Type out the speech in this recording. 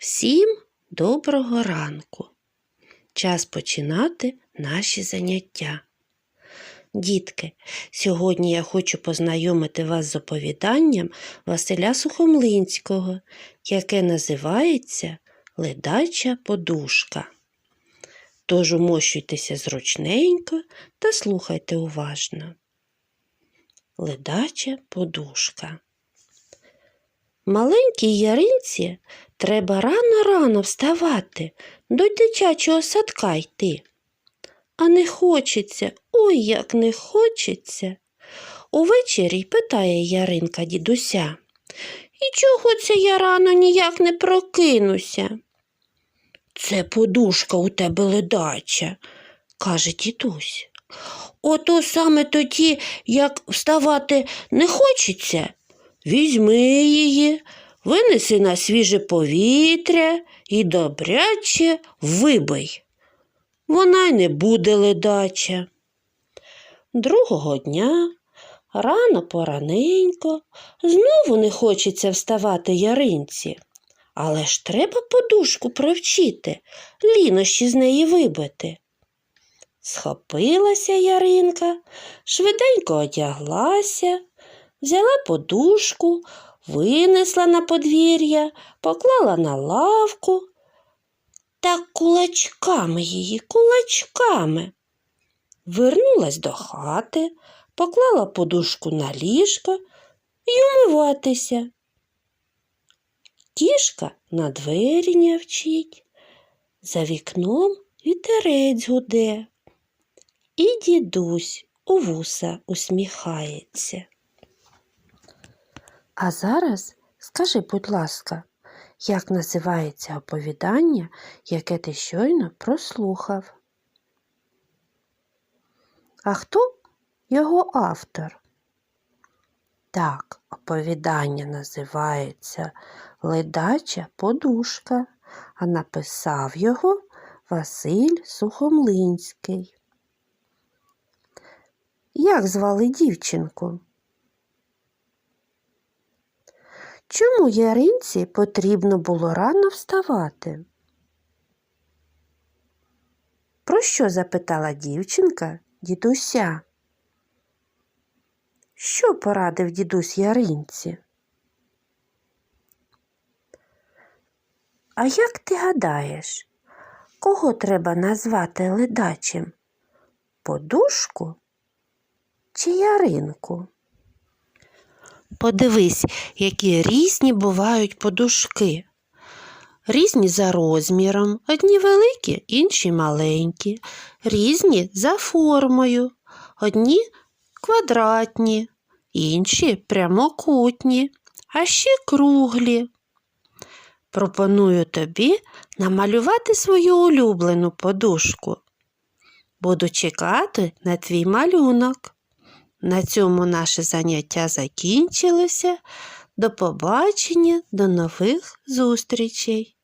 Всім доброго ранку. Час починати наші заняття. Дітки, сьогодні я хочу познайомити вас з оповіданням Василя Сухомлинського, яке називається Ледача подушка. Тож умощуйтеся зручненько та слухайте уважно. Ледача подушка. Маленькій яринці треба рано-рано вставати, до дитячого садка йти. А не хочеться, ой, як не хочеться. Увечері питає Яринка дідуся. І чого це я рано ніяк не прокинуся? Це подушка у тебе ледача, каже дідусь. Ото саме тоді, як вставати не хочеться, візьми її, винеси на свіже повітря і добряче вибий. Вона й не буде ледача. Другого дня, рано пораненько, знову не хочеться вставати яринці. Але ж треба подушку провчити, лінощі з неї вибити. Схопилася Яринка, швиденько одяглася, взяла подушку, винесла на подвір'я, поклала на лавку. Та кулачками її, кулачками. Вернулась до хати, поклала подушку на ліжко і умиватися. Кішка на двері нявчить, за вікном вітерець гуде, і дідусь у вуса усміхається. А зараз скажи, будь ласка, як називається оповідання, яке ти щойно прослухав? А хто його автор? Так, оповідання називається Ледача подушка, а написав його Василь Сухомлинський. Як звали дівчинку? Чому Яринці потрібно було рано вставати? Про що запитала дівчинка дідуся? Що порадив дідусь Яринці? А як ти гадаєш, кого треба назвати ледачим? Подушку чи яринку? Подивись, які різні бувають подушки. Різні за розміром, одні великі, інші маленькі, різні за формою, одні квадратні, інші прямокутні, а ще круглі. Пропоную тобі намалювати свою улюблену подушку. Буду чекати на твій малюнок. На цьому наше заняття закінчилося. До побачення, до нових зустрічей!